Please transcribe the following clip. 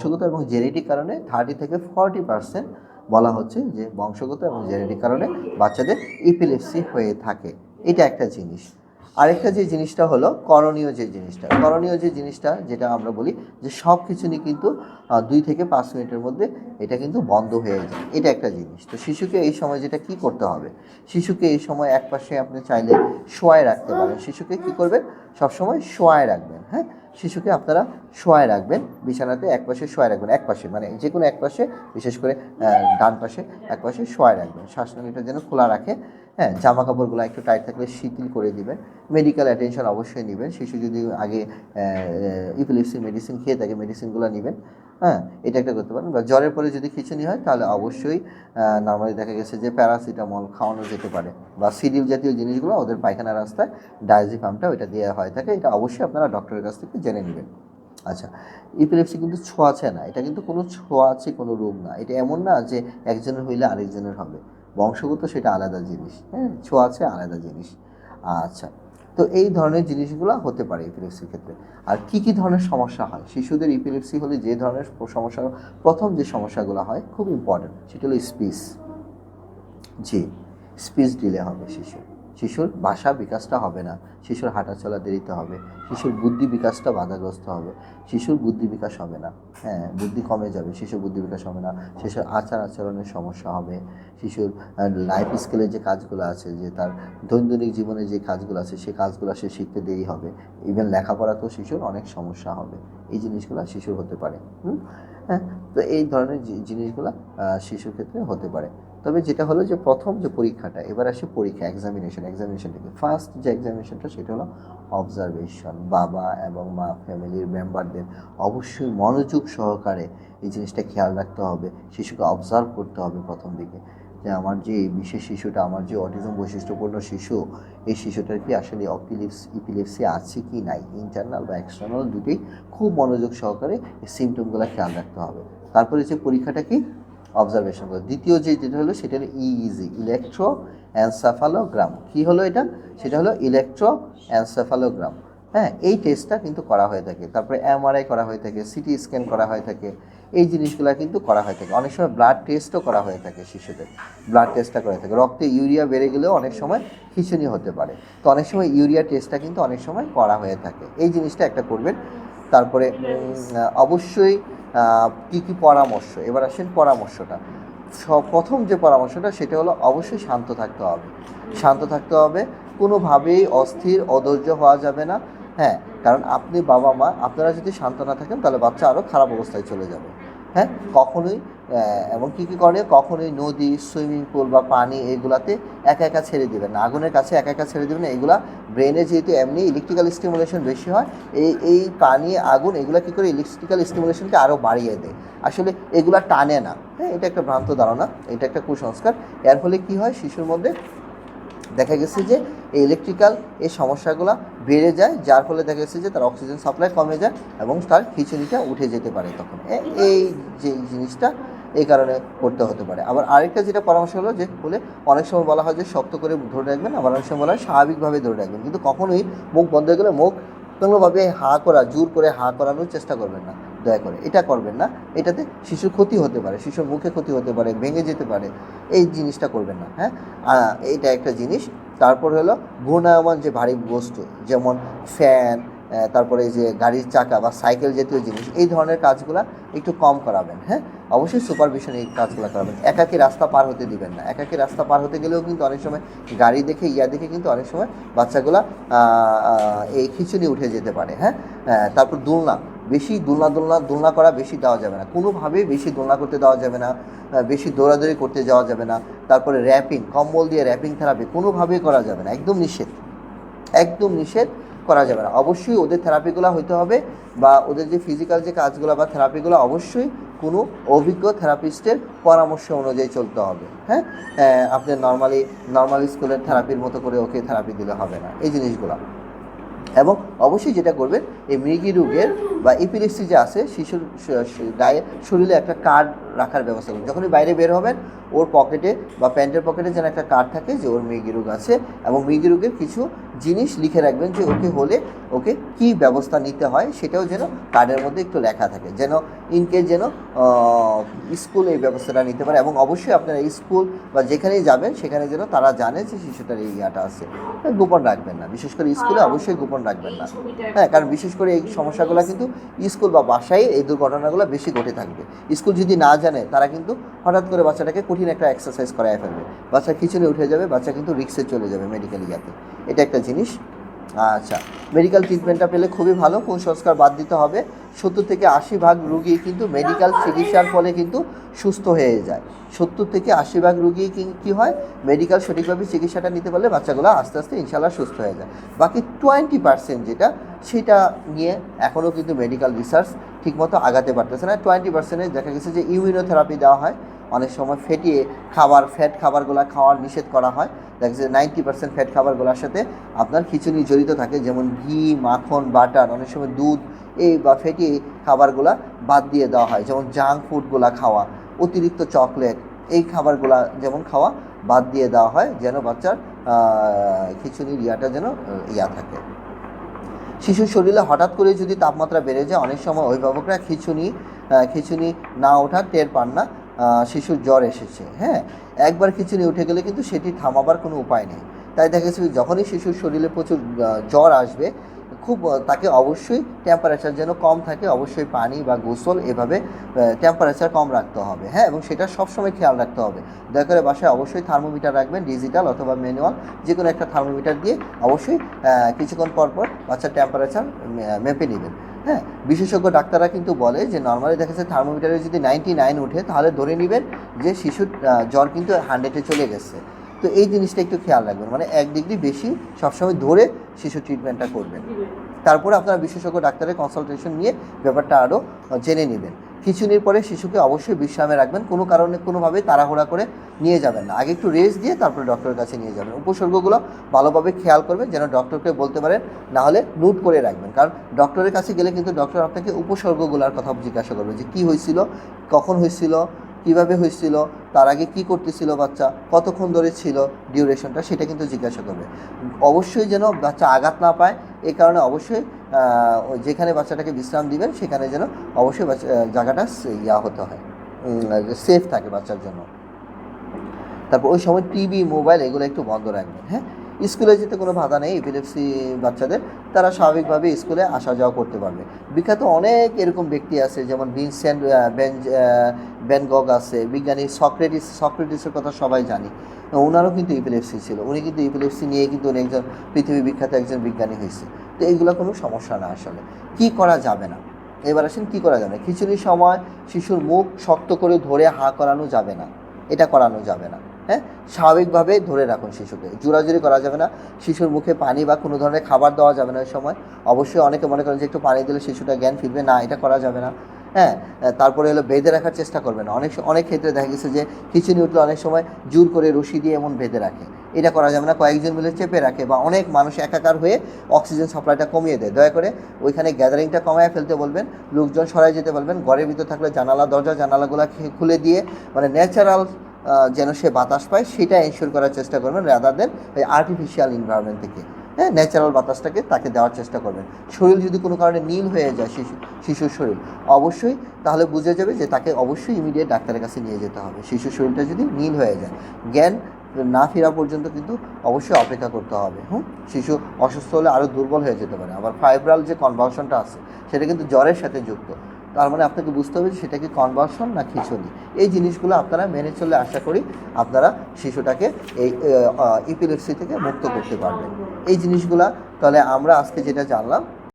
বংশগত এবং জেনেটিক কারণে থার্টি থেকে ফর্টি পার্সেন্ট বলা হচ্ছে যে বংশগত এবং জেনেটিক কারণে বাচ্চাদের ইপিলেপসি হয়ে থাকে। এটা একটা জিনিস। আরেকটা যে জিনিসটা হলো করণীয় যে জিনিসটা। করণীয় যে জিনিসটা যেটা আমরা বলি যে সব কিছু নিয়ে কিন্তু দুই থেকে পাঁচ মিনিটের মধ্যে এটা কিন্তু বন্ধ হয়ে যায়। এটা একটা জিনিস। তো শিশুকে এই সময় যেটা কি করতে হবে? শিশুকে এই সময় এক পাশে আপনি চাইলে শোয়ায় রাখতে পারেন। শিশুকে কি করবেন? সবসময় শোয়ায় রাখবেন হ্যাঁ? শিশুকে আপনারা শোয়ায় রাখবেন, বিছানাতে এক পাশে শোয়ায় রাখবেন, এক পাশে মানে যে কোনো এক পাশে, বিশেষ করে ডান পাশে এক পাশে শোয়ায় রাখবেন। শ্বাসনালীটা যেন খোলা রাখে হ্যাঁ? জামা কাপড়গুলো একটু টাইট থাকলে শিথিল করে দিবেন মেডিকেল অ্যাটেনশন অবশ্যই নেবেন। শিশু যদি আগে ইপিলিপসির মেডিসিন খেয়ে থাকে মেডিসিনগুলো নেবেন। হ্যাঁ এটা একটা করতে পারেন। বা জ্বরের পরে যদি খিচুনি হয়, তাহলে অবশ্যই নর্মালি দেখা গেছে যে প্যারাসিটামল খাওয়ানো যেতে পারে। বা সিডিল জাতীয় জিনিসগুলো ওদের পায়খানা রাস্তায় ডায়াজিপামটা ওইটা দেওয়া হয়ে থাকে। এটা অবশ্যই আপনারা ডক্টরের কাছ থেকে জেনে নেবেন। আচ্ছা ইপিলেপসি কিন্তু ছোঁয়াচে না। এটা কিন্তু কোনো ছোঁয়াচে কোনো রোগ না। এটা এমন না যে একজনের হইলে আরেকজনের হবে। বংশগত সেটা আলাদা জিনিস। হ্যাঁ ছোঁয়াচে আলাদা জিনিস। আচ্ছা তো এই ধরনের জিনিসগুলো হতে পারে ইপিলেপসির ক্ষেত্রে। আর কি কি ধরনের সমস্যা হয়? শিশুদের ইপিলেপসি হলে যে ধরনের সমস্যা, প্রথম যে সমস্যাগুলো হয় খুব ইম্পর্ট্যান্ট সেটা হলো স্পিচ জি স্পিচ ডিলে হবে শিশু শিশুর ভাষা বিকাশটা হবে না। শিশুর হাঁটা চলা দেরিতে হবে। শিশুর বুদ্ধি বিকাশটা বাধাগ্রস্ত হবে। শিশুর বুদ্ধি বিকাশ হবে না। হ্যাঁ বুদ্ধি কমে যাবে, শিশুর বুদ্ধি বিকাশ হবে না। শিশুর আচার আচরণের সমস্যা হবে। শিশুর লাইফ স্কিলের যে কাজগুলো আছে, যে তার দৈনন্দিন জীবনে যে কাজগুলো আছে সেই কাজগুলো সে শিখতে দেরি হবে। ইভেন লেখাপড়াতেও শিশুর অনেক সমস্যা হবে। এই জিনিসগুলো শিশুর হতে পারে। হ্যাঁ তো এই ধরনের জিনিসগুলো শিশুর ক্ষেত্রে হতে পারে। তবে যেটা হলো যে প্রথম যে পরীক্ষাটা, এবার আসে পরীক্ষা এক্সামিনেশন এক্সামিনেশন থেকে। ফার্স্ট যে এক্সামিনেশনটা সেটা হলো অবজারভেশন বাবা এবং মা ফ্যামিলির মেম্বারদের অবশ্যই মনোযোগ সহকারে এই জিনিসটা খেয়াল রাখতে হবে, শিশুকে অবজার্ভ করতে হবে প্রথম দিকে। যে আমার যে বিশেষ শিশুটা, আমার যে অটিজম বৈশিষ্ট্যপূর্ণ শিশু, এই শিশুটার কি আসলে অপিলিপস ইপিলিপসি আছে কি নাই? ইন্টারনাল বা এক্সটার্নাল দুটোই খুব মনোযোগ সহকারে সিমটমগুলো খেয়াল রাখতে হবে। তারপরে যে পরীক্ষাটা কি? অবজারভেশন করে। দ্বিতীয় যে যেটা হলো, সেটা হলো ইইজি ইলেকট্রো অ্যানসাফালোগ্রাম কি হলো এটা? সেটা হলো ইলেকট্রো অ্যানসাফালোগ্রাম হ্যাঁ এই টেস্টটা কিন্তু করা হয়ে থাকে। তারপরে এমআরআই করা হয়ে থাকে সিটি স্ক্যান করা হয়ে থাকে। এই জিনিসগুলো কিন্তু করা হয়ে থাকে। অনেক সময় ব্লাড টেস্টও করা হয়ে থাকে শিশুদের। ব্লাড টেস্টটা করা থাকে। রক্তে ইউরিয়া বেড়ে গেলেও অনেক সময় খিচুনি হতে পারে। তো অনেক সময় ইউরিয়া টেস্টটা কিন্তু অনেক সময় করা হয়ে থাকে। এই জিনিসটা একটা করবেন। তারপরে অবশ্যই কি কী পরামর্শ? এবার আসেন পরামর্শটা। প্রথম যে পরামর্শটা, সেটা হলো অবশ্যই শান্ত থাকতে হবে। শান্ত থাকতে হবে, কোনোভাবেই অস্থির, অধৈর্য হওয়া যাবে না। হ্যাঁ কারণ আপনি বাবা মা আপনারা যদি শান্ত না থাকেন, তাহলে বাচ্চা আরও খারাপ অবস্থায় চলে যাবে। হ্যাঁ? কখনোই এবং কী কী করে? কখনোই নদী, সুইমিং পুল বা পানি এগুলাতে একা একা ছেড়ে দেবেন আগুনের কাছে একা একা ছেড়ে দেবেন এগুলা ব্রেনে যেহেতু এমনি ইলেকট্রিক্যাল স্টিমুলেশন বেশি হয়, এই এই পানি, আগুন এগুলা কী করে ইলেকট্রিক্যাল স্টিমুলেশনকে আরও বাড়িয়ে দেয়। আসলে এগুলা টানে না। হ্যাঁ এটা একটা ভ্রান্ত ধারণা, এটা একটা কুসংস্কার। এর ফলে কী হয়? শিশুর মধ্যে দেখা গেছে যে এই ইলেকট্রিক্যাল এই সমস্যাগুলো বেড়ে যায়, যার ফলে দেখা গেছে যে তার অক্সিজেন সাপ্লাই কমে যায় এবং তার খিচুড়িটা উঠে যেতে পারে তখন। এই যে জিনিসটা এই কারণে করতে হতে পারে। আবার আরেকটা যেটা পরামর্শ হলো যে বলে অনেক সময় বলা হয় যে শক্ত করে ধরে রাখবেন, আবার অনেক সময় বলা হয় স্বাভাবিকভাবে ধরে রাখবেন। কিন্তু কখনোই মুখ বন্ধ হয়ে গেলে মুখ কোনোভাবে হা করা, জোর করে হা করানোর চেষ্টা করবেন না। দয়া করে, এটা করবেন না। এটাতে শিশুর ক্ষতি হতে পারে, শিশুর মুখে ক্ষতি হতে পারে, ভেঙে যেতে পারে, এই জিনিসটা করবেন না হ্যাঁ? এইটা একটা জিনিস। তারপর হলো ঘূর্ণায়মান যে ভারী বস্তু, যেমন ফ্যান তারপরে এই যে গাড়ির চাকা বা সাইকেল জাতীয় জিনিস, এই ধরনের কাজগুলো একটু কম করাবেন হ্যাঁ? অবশ্যই সুপারভিশন এই কাজগুলো করাবেন। একাকি রাস্তা পার হতে দিবেন না। একাকি রাস্তা পার হতে গেলেও কিন্তু অনেক সময় গাড়ি দেখে, ইয়া দেখে কিন্তু অনেক সময় বাচ্চাগুলা এই খিচুনি উঠে যেতে পারে হ্যাঁ? তারপর দোলনা। বেশি দোলনা দোলনা দোলনা করা বেশি দেওয়া যাবে না। কোনোভাবেই বেশি দোলনা করতে দেওয়া যাবে না বেশি দৌড়াদৌড়ি করতে যাওয়া যাবে না, তারপরে র্যাপিং, কম্বল দিয়ে র্যাপিং থেরাপি কোনোভাবেই করা যাবে না, একদম নিষেধ। একদম নিষেধ করা যাবে না। অবশ্যই ওদের থেরাপিগুলো হইতে হবে বা ওদের যে ফিজিক্যাল যে কাজগুলো বা থেরাপিগুলো অবশ্যই কোনো অভিজ্ঞ থেরাপিস্টের পরামর্শ অনুযায়ী চলতে হবে হ্যাঁ? আপনি নর্মালি নর্মাল স্কুলের থেরাপির মতো করে ওকে থেরাপি দিলে হবে না, এই জিনিসগুলো। এবং অবশ্যই যেটা করবেন, এই মৃগী রোগের বা ইপিলিপসি যে আছে, শিশুর গায়ে শরীরে একটা কার্ড রাখার ব্যবস্থা করবেন যখনই বাইরে বের হবেন, ওর পকেটে বা প্যান্টের পকেটে যেন একটা কার্ড থাকে যে ওর মৃগী রোগ আছে এবং মৃগী রোগের কিছু জিনিস লিখে রাখবেন যে ওকে হলে ওকে কি ব্যবস্থা নিতে হয় সেটাও যেন কার্ডের মধ্যে একটু লেখা থাকে। যেন ইনকেস যেন স্কুল এই ব্যবস্থাটা নিতে পারে এবং অবশ্যই আপনারা স্কুল বা যেখানেই যাবেন সেখানে যেন তারা জানে যে শিশুটার এই ইয়াটা আছে। গোপন রাখবেন না। বিশেষ করে স্কুলে অবশ্যই গোপন রাখবেন না। হ্যাঁ কারণ বিশেষ করে এই সমস্যাগুলো কিন্তু স্কুল বা বাসায় এই দুর্ঘটনাগুলো বেশি ঘটে থাকবে। স্কুল যদি না জানে তারা কিন্তু হঠাৎ করে বাচ্চাটাকে কঠিন একটা এক্সারসাইজ করায় ফেলবে। বাচ্চা খিচুড়ি উঠে যাবে বাচ্চা কিন্তু রিক্সে চলে যাবে মেডিকেল ইয়াতে। এটা একটা জিনিস। আচ্ছা মেডিকেল ট্রিটমেন্টটা পেলে খুবই ভালো কুসংস্কার বাদ দিতে হবে। সত্তর থেকে আশি ভাগ রুগী কিন্তু মেডিকেল চিকিৎসার ফলে কিন্তু সুস্থ হয়ে যায়। সত্তর থেকে আশি ভাগ রুগী কি- হয়? মেডিকেল সঠিকভাবে চিকিৎসাটা নিতে পারলে বাচ্চাগুলো আস্তে আস্তে ইনশাল্লাহ সুস্থ হয়ে যায়। বাকি টোয়েন্টি পার্সেন্ট যেটা, সেটা নিয়ে এখনও কিন্তু মেডিকেল রিসার্চ ঠিকমতো আগাতে পারতেছে না। টোয়েন্টি পার্সেন্টে দেখা গেছে যে ইমিউনোথেরাপি দেওয়া হয়। অনেক সময় ফেটিয়ে খাবার ফ্যাট খাবারগুলো খাওয়ার নিষেধ করা হয়। দেখা যাচ্ছে নাইনটি পার্সেন্ট ফ্যাট খাবারগুলোর সাথে আপনার খিচুড়ি জড়িত থাকে, যেমন ঘি, মাখন বাটার অনেক সময় দুধ এই বা ফ্যাটি খাবারগুলা বাদ দিয়ে দেওয়া হয়, যেমন জাঙ্ক ফুডগুলা খাওয়া, অতিরিক্ত চকলেট এই খাবারগুলা যেমন খাওয়া বাদ দিয়ে দেওয়া হয়, যেন বাচ্চার খিচুড়ির ইয়াটা যেন ইয়া থাকে। শিশুর শরীরে হঠাৎ করে যদি তাপমাত্রা বেড়ে যায়, অনেক সময় অভিভাবকরা খিচুনি খিচুনি না ওঠা টের পান না শিশুর জ্বর এসেছে হ্যাঁ? একবার খিচুনি উঠে গেলে কিন্তু সেটি থামাবার কোনো উপায় নেই। তাই দেখা যখনই শিশুর শরীরে প্রচুর জ্বর আসবে খুব তাকে অবশ্যই টেম্পারেচার যেন কম থাকে, অবশ্যই পানি বা গোসল এভাবে টেম্পারেচার কম রাখতে হবে। হ্যাঁ এবং সেটা সবসময় খেয়াল রাখতে হবে। দয়া করে বাসায় অবশ্যই থার্মোমিটার রাখবেন ডিজিটাল অথবা ম্যানুয়াল যে কোনো একটা থার্মোমিটার দিয়ে অবশ্যই কিছুক্ষণ পর পর বাচ্চার টেম্পারেচার মেপে নেবেন। হ্যাঁ বিশেষজ্ঞ ডাক্তাররা কিন্তু বলে যে নর্মালি দেখা যাচ্ছে থার্মোমিটারে যদি নাইনটি নাইন উঠে তাহলে ধরে নেবেন যে শিশুর জ্বর কিন্তু হান্ড্রেডে চলে গেছে। তো এই জিনিসটা একটু খেয়াল রাখবেন। মানে এক ডিগ্রি বেশি সবসময় ধরে শিশু ট্রিটমেন্টটা করবেন। তারপরে আপনারা বিশেষজ্ঞ ডাক্তারের কনসালটেশন নিয়ে ব্যাপারটা আরও জেনে নেবেন। খিচুনির পরে শিশুকে অবশ্যই বিশ্রামে রাখবেন। কোনো কারণে কোনোভাবে তাড়াহুড়া করে নিয়ে যাবেন না। আগে একটু রেস্ট দিয়ে তারপরে ডক্টরের কাছে নিয়ে যাবেন। উপসর্গগুলো ভালোভাবে খেয়াল করবেন, যেন ডক্টরকে বলতে পারেন না হলে নোট করে রাখবেন। কারণ ডক্টরের কাছে গেলে কিন্তু ডক্টর আপনাকে উপসর্গগুলোর কথা জিজ্ঞাসা করবে যে, কী হয়েছিল? কখন হয়েছিল? কীভাবে হয়েছিল, তার আগে কি করতেছিল বাচ্চা, কতক্ষণ ধরে ছিল ডিউরেশনটা সেটা কিন্তু জিজ্ঞাসা করবে। অবশ্যই যেন বাচ্চা আঘাত না পায় এই কারণে অবশ্যই যেখানে বাচ্চাটাকে বিশ্রাম দিবেন সেখানে যেন অবশ্যই জায়গাটা ইয়া হতে হয় সেফ থাকে বাচ্চার জন্য। তারপর ওই সময় টিভি মোবাইল এগুলো একটু বন্ধ রাখবেন হ্যাঁ? স্কুলে যেতে কোনো বাধা নেই এপিলেপসি বাচ্চাদের। তারা স্বাভাবিকভাবে স্কুলে আসা যাওয়া করতে পারবে। বিখ্যাত অনেক এরকম ব্যক্তি আছে, যেমন ভিনসেন্ট বেঞ্জ ব্যানগগ আছে, বিজ্ঞানী সক্রেটিস, সক্রেটিসের কথা সবাই জানি। ওনারও কিন্তু ইপিলেপসি ছিল। উনি কিন্তু ইপিলেপসি নিয়ে কিন্তু উনি একজন পৃথিবী বিখ্যাত একজন বিজ্ঞানী হয়েছে। তো এইগুলো কোনো সমস্যা না আসলে। কি করা যাবে না? এবার আসেন, কী করা যাবে খিচুড়ির সময় শিশুর মুখ শক্ত করে ধরে হা করানো যাবে না। এটা করানো যাবে না। হ্যাঁ স্বাভাবিকভাবে ধরে রাখুন শিশুকে। জোরাজুরি করা যাবে না। শিশুর মুখে পানি বা কোনো ধরনের খাবার দেওয়া যাবে না ওই সময়। অবশ্যই অনেকে মনে করেন যে একটু পানি দিলে শিশুটা জ্ঞান ফিরবে, না, এটা করা যাবে না। হ্যাঁ তারপরে হলো বেঁধে রাখার চেষ্টা করবেন। অনেক অনেক ক্ষেত্রে দেখা গেছে যে খিচুড়ি উঠলে অনেক সময় জোর করে রশি দিয়ে এমন বেঁধে রাখে। এটা করা যাবে না, কয়েকজন মিলে চেপে রাখে বা অনেক মানুষ একাকার হয়ে অক্সিজেন সাপ্লাইটা কমিয়ে দেয়। দয়া করে ওইখানে গ্যাদারিংটা কমায় ফেলতে বলবেন, লোকজন সরাই যেতে বলবেন, ঘরের ভিতর থাকলে জানালা, দরজা, জানালাগুলো খুলে দিয়ে মানে ন্যাচারাল যেন সে বাতাস পায় সেটা এনশিওর করার চেষ্টা করবেন রাদার দেন ওই আর্টিফিশিয়াল এনভায়রনমেন্ট থেকে। হ্যাঁ ন্যাচারাল বাতাসটাকে তাকে দেওয়ার চেষ্টা করবেন। শরীর যদি কোনো কারণে নীল হয়ে যায়, শিশু, শিশুর শরীর, অবশ্যই তাহলে বুঝে যাবে যে তাকে অবশ্যই ইমিডিয়েট ডাক্তারের কাছে নিয়ে যেতে হবে। শিশুর শরীরটা যদি নীল হয়ে যায়, জ্ঞান না ফেরা পর্যন্ত কিন্তু অবশ্যই অপেক্ষা করতে হবে। হুম, শিশু অসুস্থ হলে আরও দুর্বল হয়ে যেতে পারে। আবার ফাইব্রাল যে কনভালশনটা আছে, সেটা কিন্তু জ্বরের সাথে যুক্ত। তার মানে আপনাকে বুঝতে হবে যে সেটা কি কনভার্সন না খিচুড়ি এই জিনিসগুলো আপনারা মেনে চললে আশা করি আপনারা শিশুটাকে এই ইপিলেপসি থেকে মুক্ত করতে পারবেন। এই জিনিসগুলা তাহলে আমরা আজকে যেটা জানলাম